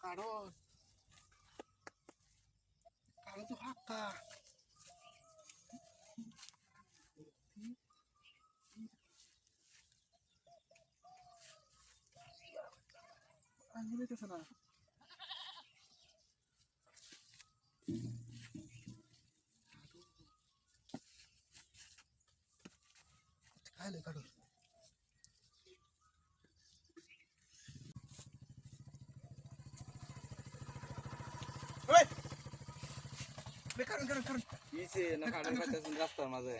কারও কারও তো হাক্কা আঙ্গুল দিতেছে না খাইলে কারও ওই বে কারণ কারণ কারণ কিছে না কাটার কাছে রাস্তার মাঝে।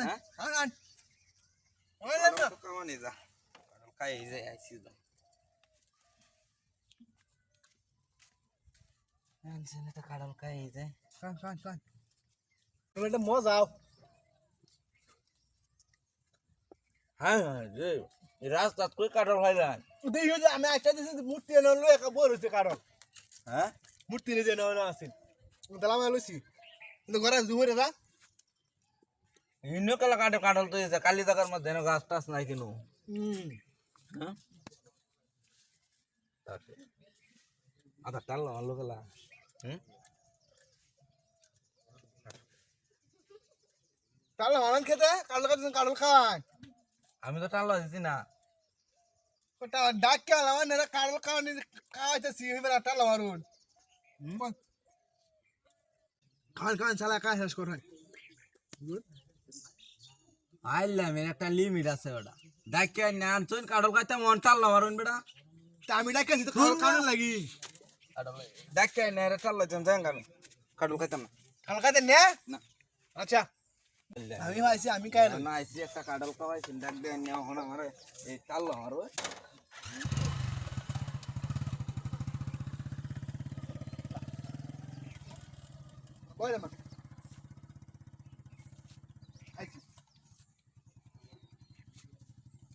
হ্যাঁ? কারণ কারণ। ওই লাগতো কামানি যা। খাই যায় আইছি আনছেন তো। কাড়াল খাই যায় তুমি একটা মজাও হ্যাঁ রে রাস্তা কই কাটাল হয় না। দেখি আমি একটা দিছি মূর্তি এনে লো একা হইছে কারণ। হ্যাঁ? মূর্তি নিয়ে যেন না আছে দালাম লইছি কিন্তু ঘরে জুমরে যা ইনো কালা কাটে কাটাল তো এসে কালি জায়গার মধ্যে গাছ টাছ নাই কেন? আদা টাল আলো গলা। হুম? তাহলে মানান খেতে কালো কালো কালো খায় আমি তো টাল দিছি না। ওটা ডাক কে আলাম না কালো খাওয়ানি খাওয়াইতে সি হইবে না টালা মারুন খান খান চালা কাজ শেষ কর হয়। আইলাম একটা লিমিট আছে ওটা ডাকে না আনছুন কাটল খাইতে মন টাল মারুন বেটা। তা আমি ডাকেছি তো খাওয়ানো লাগি। ডাকে না এর টাল লাইতাম যাই আমি কাটল খাইতাম না কালো খাইতে নে? না। আচ্ছা। আমি ভাইছি আমি খাই না আইসি একটা কাটল খাওয়াইছি ডাক দিয়ে নেওয়া হলো আমার এই টাল মারো কই রে মা আইছি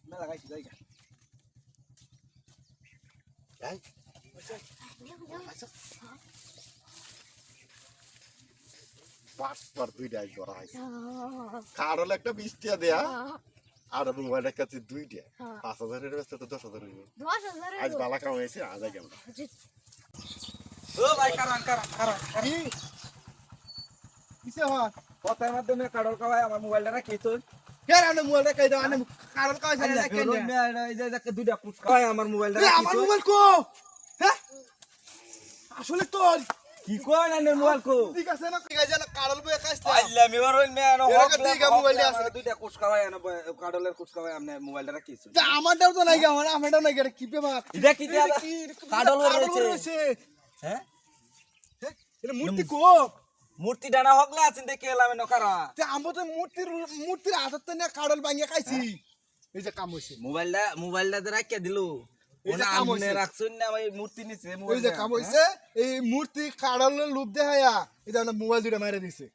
না লাগাইছি জায়গা যাই পাঁচবার দুইটা করা হয়েছে কারণ একটা বৃষ্টিয়া দেয়া আর মোবাইলের কাছে দুইটা পাঁচ হাজারের ব্যস্ত তো দশ হাজার হইব আজ বালা কামাইছে আজ আগে আমরা ও ভাই কারণ কারণ কারণ কি কিসে হয় কথার মাধ্যমে কাটল খাওয়াই আমার মোবাইলটা কে রানে আনে না। কেন দুইটা কুচ খাওয়াই আমার মোবাইলটা আমার মোবাইল কো হ্যাঁ আসলে তোর। কি কয় না মোবাইল কো? ঠিক আছে না ঠিক আছে না বই কাজ দুইটা আমনে মোবাইলটা রাখি তা আমারটাও তো নাই আমার আমারটাও নাই এটা কি পেমা এটা কি রয়েছে। হ্যাঁ? মূর্তি কো মূর্তি ডানা হগলে আছেন দেখে এলাম নকারা তে আমো তো মূর্তির মূর্তির হাতত না কাডল ভাঙিয়ে খাইছি। এই যে কাম হইছে। মোবাইলটা মোবাইলটা রাখিয়া দিলু। ওনা আমনে রাখছুন না ভাই মূর্তি নিছে এই যে কাম হইছে এই মূর্তি কাড়ল লোভ দেখায়া এটা মোবাইল দুটা মারে দিছে।